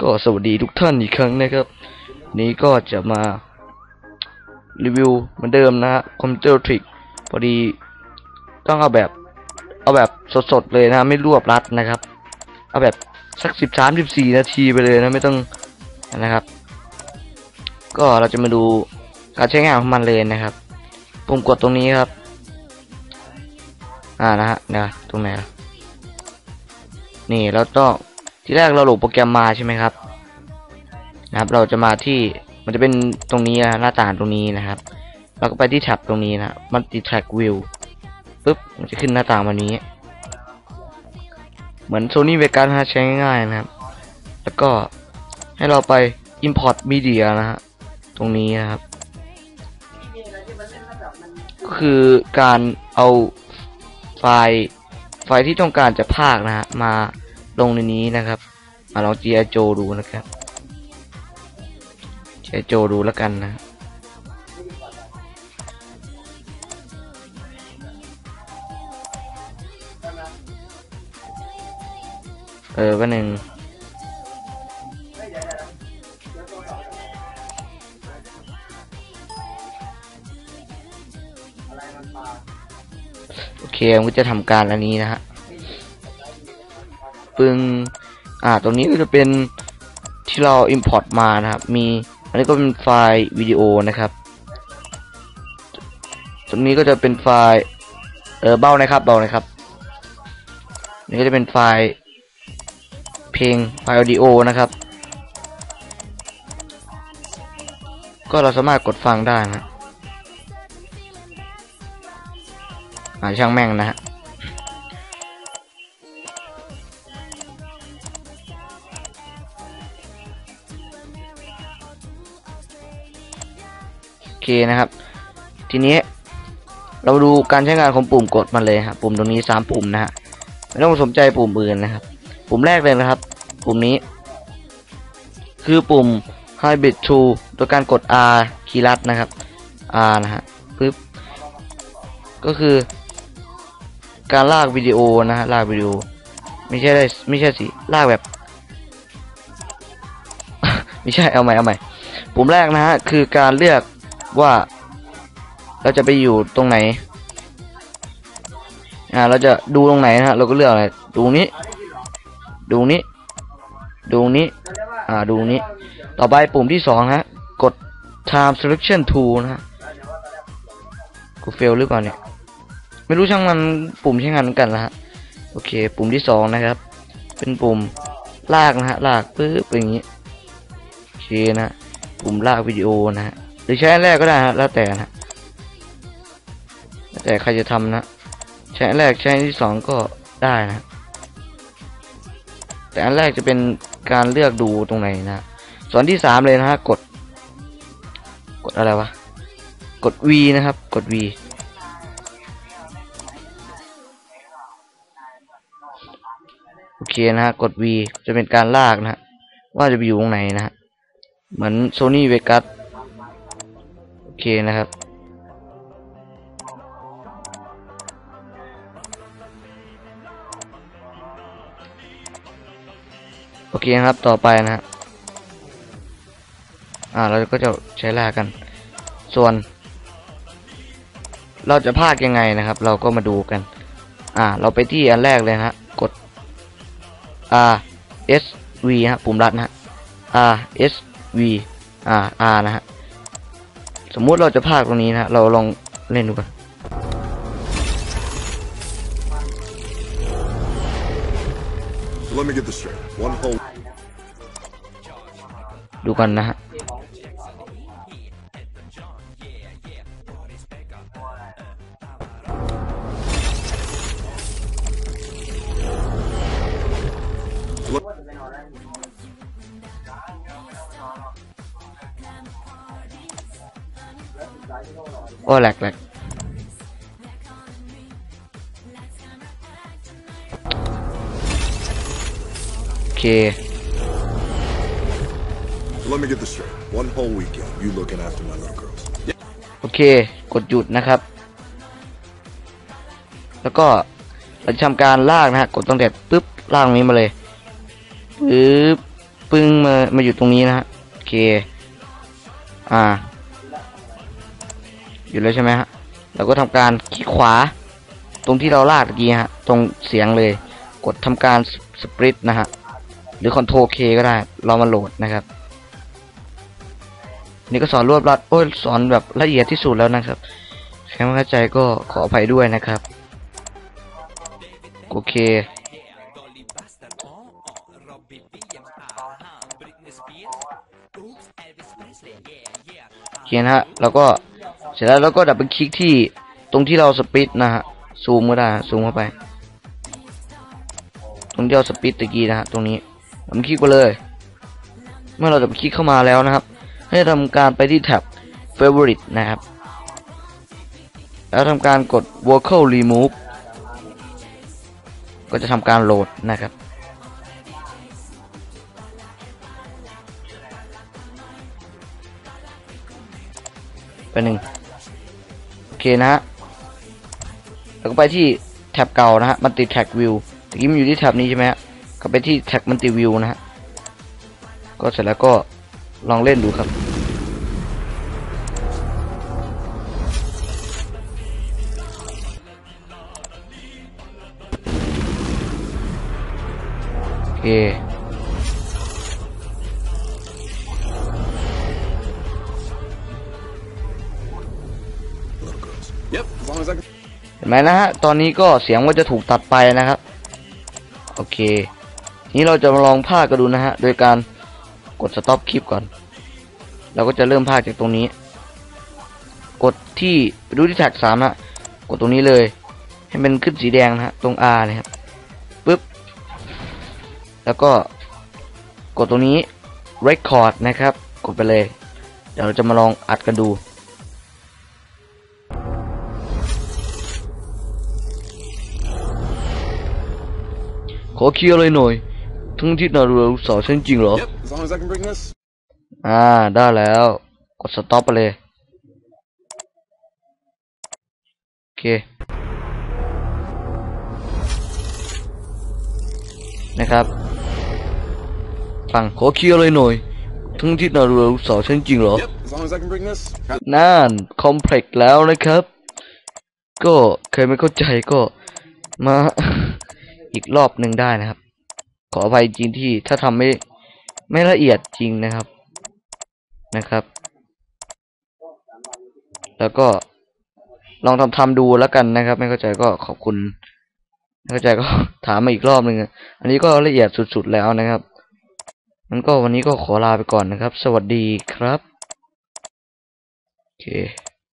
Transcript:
ก็สวัสดีทุกท่านอีกครั้งนะครับ นี้ก็จะมารีวิวเหมือนเดิมนะฮะคอมพิวเตอร์ทริกพอดีต้องเอาแบบ เอาแบบสดๆเลยนะไม่รวบรัดนะครับ เอาแบบสักสิบสามสิบสี่นาทีไปเลยนะไม่ต้องนะครับ ก็เราจะมาดูการใช้งานของมันเลยนะครับปุ่มกดตรงนี้ครับ อ่านะฮะนะตรงไหนนี่แล้วต้อง ที่แรกเราโหลดโปรแกรมมาใช่ไหมครับ นะครับ เราจะมาที่มันจะเป็นตรงนี้นะหน้าต่างตรงนี้นะครับ เราก็ไปที่แท็บตรงนี้นะมันติด track view ปุ๊บมันจะขึ้นหน้าต่างแบบนี้ เหมือน Sony Vegas นะฮะใช้ง่ายๆนะครับ แล้วก็ให้เราไป import media นะฮะตรงนี้นะครับ ก็คือการเอาไฟล์ไฟล์ที่ต้องการจะพากนะฮะมา ลงในนี้นะครับมาลอง GI Joe ดูนะครับ GI Joe ดูแล้วกันนะเออวันหนึ่งโอเคมันก็จะทำการอันนี้นะฮะ ปึงอ่าตรงนี้ก็จะเป็นที่เรา import มานะครับ มีอันนี้ก็เป็นไฟล์วิดีโอนะครับ ตรงนี้ก็จะเป็นไฟล์เออเบ้านะครับเบานะครับนี่ก็จะเป็นไฟล์เพลงไฟล์ออดิโอนะครับ ก็เราสามารถกดฟังได้นะอ่าช่างแม่งนะฮะ เคนะครับ ทีนี้เราดูการใช้งานของปุ่มกดมันเลยครับปุ่มตรงนี้สามปุ่มนะฮะไม่ต้องสนใจปุ่มอื่นนะครับ ปุ่มแรกเลยนะครับ ปุ่มนี้ คือปุ่ม Hybrid to โดยการกด R คีย์ลัดนะครับ R นะฮะปึ๊บก็คือ การลากวิดีโอนะฮะลากวิดีโอ ไม่ใช่ได้ไม่ใช่สิลากแบบ ไม่ใช่เอาใหม่เอาใหม่ปุ่มแรกนะฮะคือการเลือก ว่าเราจะไปอยู่ตรงไหน อ่า เราจะดูตรงไหนนะฮะ เราก็เลือกอะไร ดูนี้ ดูนี้ ดูนี้ อ่า ดูนี้ ต่อไปปุ่มที่สองฮะ กด time selection tool นะฮะ กูเฟลหรือเปล่าเนี่ย ไม่รู้ช่างมันปุ่มใช้งานเหมือนกันละฮะ โอเค ปุ่มที่สองนะครับ เป็นปุ่มลากนะฮะ ลากปึ๊บอย่างนี้ โอเคนะ ปุ่มลากวิดีโอนะฮะ รือใช้อันแรกก็ได้ฮะแล้วแต่นะแต่ใครจะทำนะใช้อันแรกใช้อันที่สองก็ได้นะ แต่อันแรกจะเป็นการเลือกดูตรงไหนนะส่วนที่สามเลยนะฮะกด กดอะไรวะกด V นะครับ กด V โอเคนะฮะ กด V จะเป็นการลากนะฮะว่าจะไปอยู่ตรงไหนนะฮะ เหมือน Sony Vegas โอ เคนะครับ โอเคนะครับต่อไปนะฮะอ่าเราก็จะใช้ลากกัน ส่วน เราจะพากยังไงนะครับ เราก็มาดูกัน อ่า เราไปที่อันแรกเลยฮะกด R S V ฮะปุ่มรัดนะฮะ R S V R R นะฮะ สมมุติเราจะพากตรงนี้นะฮะเราลองเล่นดูกัน So let me get this straight. One whole ดูกันนะฮะ โอ้แหลกแหลกโอเค So let me get this straight. One whole weekend, you looking after my little girls. โอเค กดหยุดนะครับ แล้วก็เราจะทำการลากนะฮะ กดตั้งแต่ปึ๊บลากตรงนี้มาเลยปึ๊บปึ้งมา มาอยู่ตรงนี้นะฮะ โอเค อ่า อยู่แล้วใช่ไหมฮะเราก็ทำการคลิกขวา ตรงที่เราลากตะกี้ฮะ ตรงเสียงเลย กดทำการสปริตนะฮะ หรือ Ctrl K ก็ได้ เรามาโหลดนะครับ นี่ก็สอนรวบรัดโอ้ยสอนแบบละเอียดที่สุดแล้วนะครับใครไม่เข้าใจก็ขออภัยด้วยนะครับ โอเคโอเคนฮะ แล้วก็ เสร็จแล้วเราก็ดับเบิลคลิกที่ตรงที่เราสปิดนะฮะซูมก็ได้ซูมเข้าไป ตรงที่เราสปิดตะกี้นะฮะตรงนี้ดับเบิลคลิกไปเลย เมื่อเราดับเบิลคลิกเข้ามาแล้วนะครับ ให้ทำการไปที่แท็บ favorite นะครับ แล้วทำการกด vocal remove ก็จะทำการโหลดนะครับไปหนึ่ง เคนะฮะแล้วก็ไปที่แท็บเก่านะฮะมันติดแท็กวิวตะกี้มันอยู่ที่แท็บนี้ใช่ไหมฮะก็ไปที่แท็กมันติวิวนะฮะก็เสร็จแล้วก็ลองเล่นดูครับ โอเค เห็นไหมนะฮะ ตอนนี้ก็เสียงก็จะถูกตัดไปนะครับ โอเค นี้เราจะมาลองพากันดูนะฮะ โดยการกดสต็อปคลิปก่อน เราก็จะเริ่มพากจากตรงนี้ กดที่ดูที่แท็กสามนะกดตรงนี้เลย ให้มันขึ้นสีแดงนะฮะ ตรง R นะครับปึ๊บ แล้วก็กดตรงนี้ record นะครับ กดไปเลย เดี๋ยวเราจะมาลองอัดกันดู ขอเคลียร์เลยหน่อย ทั้งที่นารูสาวฉันจริงเหรอ Yep, as long as I can bring this. อ่า ได้แล้ว กดสต็อปไปเลย โอเค นะครับ ฟัง ขอเคลียร์เลยหน่อย ทั้งที่นารูสาวฉันจริงเหรอ Yep, as long as I can bring this. น่านคอมเพล็กซ์แล้วนะครับ ก็เคยไม่เข้าใจก็มา อีกรอบหนึ่งได้นะครับ ขออภัยจริงที่ถ้าทำไม่ไม่ละเอียดจริงนะครับนะครับ แล้วก็ลองทำทำดูแล้วกันนะครับ ไม่เข้าใจก็ขอบคุณไม่เข้าใจก็ถามมาอีกรอบหนึ่งอันนี้ก็ละเอียดสุดๆแล้วนะครับงั้นก็วันนี้ก็ขอลาไปก่อนนะครับ สวัสดีครับโอเค